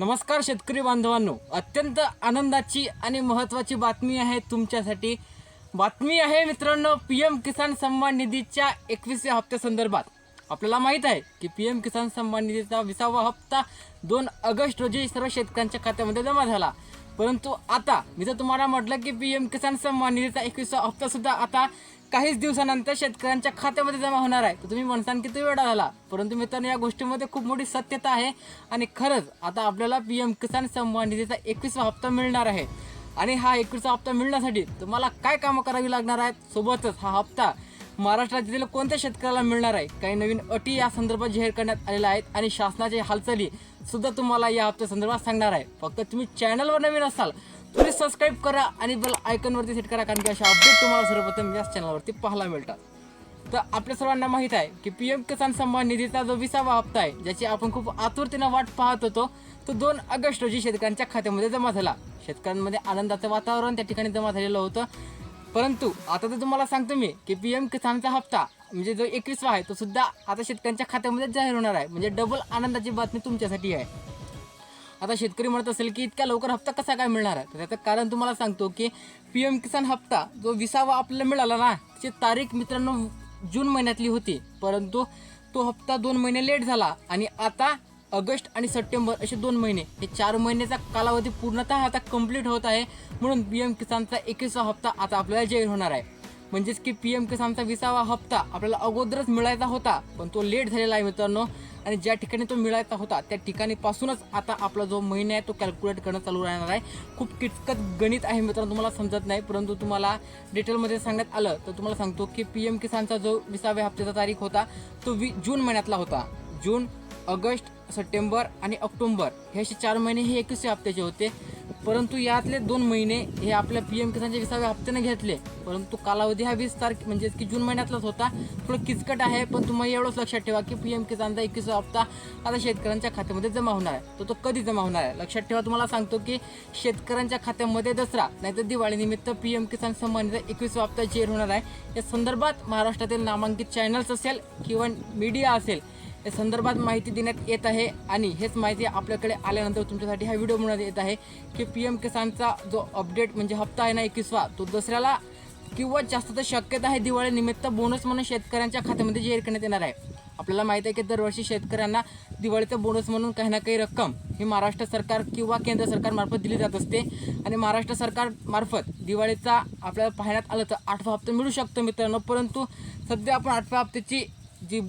नमस्कार शेतकरी बांधवांनो. अत्यंत आनंदाची आणि महत्त्वाची बातमी आहे तुमच्यासाठी. बातमी आहे मित्रांनो पी एम किसान सन्मान निधीच्या एकवीसव्या हप्त्यासंदर्भात आपल्याला माहीत आहे की पी एम किसान सन्मान निधीचा विसावा हप्ता दोन ऑगस्ट रोजी सर्व शेतकऱ्यांच्या खात्यामध्ये जमा झाला. परंतु आता मी जर तुम्हाला म्हटलं की पी एम किसान सन्मान निधीचा एकवीसवा हप्ता सुद्धा आता काहीच दिवसानंतर शेतकऱ्यांच्या खात्यामध्ये जमा होणार आहे. तर तुम्ही म्हणसान की तो वेळा झाला परंतु मित्रांनो या गोष्टीमध्ये खूप मोठी सत्यता आहे आणि खरंच आता आपल्याला पी एम किसान सन्मान निधीचा एकवीसवा हप्ता मिळणार आहे. आणि हा एकवीसवा हप्ता मिळण्यासाठी तुम्हाला काय कामं करावी लागणार आहेत? सोबतच हा हप्ता महाराष्ट्रातील कोणत्या शेतकऱ्याला मिळणार आहे? काही नवीन अटी या संदर्भात जाहीर करण्यात आलेल्या आहेत आणि शासनाच्या हालचाली सुद्धा तुम्हाला या हप्त्या संदर्भात सांगणार आहे. फक्त तुम्ही चॅनलवर नवीन असाल तुम्ही सबस्क्राईब करा आणि बेल आयकॉनवरती सेट करा कारण की अशा अपडेट तुम्हाला सर्वप्रथम याच चॅनलवरती पाहायला मिळतात. तर आपल्या सर्वांना माहीत आहे की पी एम किसान सन्मान निधीचा जो विसावा हप्ता आहे ज्याची आपण खूप आतुरतेनं वाट पाहत होतो तो दोन ऑगस्ट रोजी शेतकऱ्यांच्या खात्यामध्ये जमा झाला. शेतकऱ्यांमध्ये आनंदाचं वातावरण त्या ठिकाणी जमा झालेलं होतं. परंतु आता तर तुम्हाला सांगतो मी की पी एम किसानचा हप्ता म्हणजे जो एकवीसवा आहे तो सुद्धा आता शेतकऱ्यांच्या खात्यामध्ये जाहीर होणार आहे. म्हणजे डबल आनंदाची बातमी तुमच्यासाठी आहे. आता शेतकरी म्हणत असेल की इतक्या लवकर हप्ता कसा काय मिळणार आहे? तर त्याचं कारण तुम्हाला सांगतो की पी एम किसान हप्ता जो विसावा आपल्याला मिळाला ना त्याची तारीख मित्रांनो जून महिन्यातली होती. परंतु तो हप्ता दोन महिने लेट झाला आणि आता ऑगस्ट आणि सप्टेंबर असे दोन महिने. हे चार महिन्याचा कालावधी पूर्णतः आता कंप्लीट होत आहे. म्हणून पी एम किसानचा एकवीसवा हप्ता आता आपल्याला जाहीर होणार आहे. म्हणजेच की पी एम किसानचा विसावा हप्ता आपल्याला अगोदरच मिळायचा होता पण तो लेट झालेला आहे मित्रांनो. आणि ज्या ठिकाणी तो मिळायचा होता त्या ठिकाणी पासूनच आता आपला जो महिना आहे तो कॅल्क्युलेट करणं चालू राहणार आहे. खूप किचकट गणित आहे मित्रांनो तुम्हाला समजत नाही. परंतु तुम्हाला डिटेलमध्ये सांगण्यात आलं तर तुम्हाला सांगतो की पी एम किसानचा जो विसाव्या हप्त्याचा तारीख होता तो वी जून महिन्यातला होता. जून ऑगस्ट सप्टेंबर आणि ऑक्टोंबर. हे असे चार महिने हे एकवीसव्या हप्त्याचे होते. परंतु यातले दोन महिने हे आपल्या पी एम किसानच्या विसाव्या हप्त्याने घेतले. परंतु कालावधी हा वीस तारखे म्हणजे की जून महिन्यातलाच होता. थोडं किचकट आहे पण तुम्हाला एवढंच लक्षात ठेवा की पी एम किसानचा एकवीसवा हप्ता आता शेतकऱ्यांच्या खात्यामध्ये जमा होणार आहे. तर तो कधी जमा होणार आहे? लक्षात ठेवा तुम्हाला सांगतो की शेतकऱ्यांच्या खात्यामध्ये दसरा नाहीतर दिवाळीनिमित्त पी एम किसान सन्मानचा एकवीसवा हप्ता जाहीर होणार आहे. या संदर्भात महाराष्ट्रातील नामांकित चॅनल्स असेल किंवा मीडिया असेल या संदर्भात माहिती देण्यात येत आहे आणि हेच माहिती आपल्याकडे आल्यानंतर तुमच्यासाठी हा व्हिडिओ बनवण्यात येत आहे की पी एम किसानचा जो अपडेट म्हणजे हप्ता आहे ना एकवीसवा तो दसऱ्याला किंवा जास्त तर शक्यता आहे दिवाळीनिमित्त बोनस म्हणून शेतकऱ्यांच्या खात्यामध्ये जाहीर करण्यात येणार आहे. आपल्याला माहिती आहे की दरवर्षी शेतकऱ्यांना दिवाळीचा बोनस म्हणून काही ना काही रक्कम ही महाराष्ट्र सरकार किंवा केंद्र सरकारमार्फत दिली जात असते. आणि महाराष्ट्र सरकारमार्फत दिवाळीचा आपल्याला पाहण्यात आलं तर आठवा हप्ता मिळू शकतो मित्रांनो. परंतु सध्या आपण आठव्या हप्त्याची जी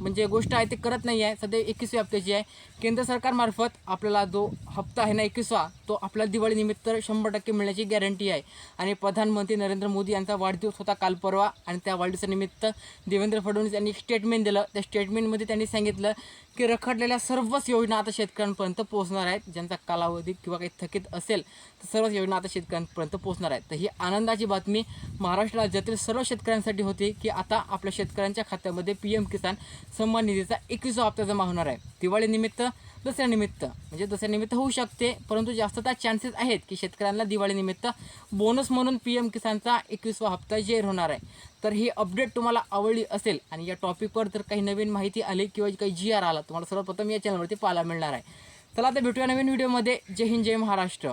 म्हणजे गोष्ट आहे ते करत नाही आहे सध्या एकवीसव्या हप्त्याची आहे. केंद्र सरकारमार्फत आपल्याला जो हप्ता आहे ना एकवीसवा तो आपल्या दिवाळीनिमित्त शंभर टक्के मिळण्याची गॅरंटी आहे. आणि प्रधानमंत्री नरेंद्र मोदी यांचा वाढदिवस होता काल परवा आणि त्या वाढदिवसानिमित्त देवेंद्र फडणवीस यांनी स्टेटमेंट दिलं. त्या स्टेटमेंटमध्ये त्यांनी सांगितलं की रखडलेल्या सर्वच योजना आता शेतकऱ्यांपर्यंत पोहोचणार आहेत. ज्यांचा कालावधी किंवा काही थकीत असेल तर सर्वच योजना आता शेतकऱ्यांपर्यंत पोहोचणार आहेत. तर ही आनंदाची बातमी महाराष्ट्र राज्यातील सर्व शेतकऱ्यांसाठी होती की आता आपल्या शेतकऱ्यांच्या खात्यामध्ये पी एम किसान सन्मान निधीचा एकवीसवा हप्ता जमा होणार आहे. दिवाळीनिमित्त दसऱ्यानिमित्त म्हणजे दसऱ्यानिमित्त होऊ शकते परंतु जास्त त्या चान्सेस आहेत की शेतकऱ्यांना दिवाळीनिमित्त बोनस म्हणून पी एम किसानचा एकवीसवा हप्ता जाहीर होणार आहे. तर ही अपडेट तुम्हाला आवडली असेल आणि या टॉपिकवर जर काही नवीन माहिती आली किंवा काही जी आर आला तुम्हाला सर्वप्रथम या चॅनलवरती पाहायला मिळणार आहे. चला आता भेटूया नवीन व्हिडिओमध्ये जय हिंद जय महाराष्ट्र.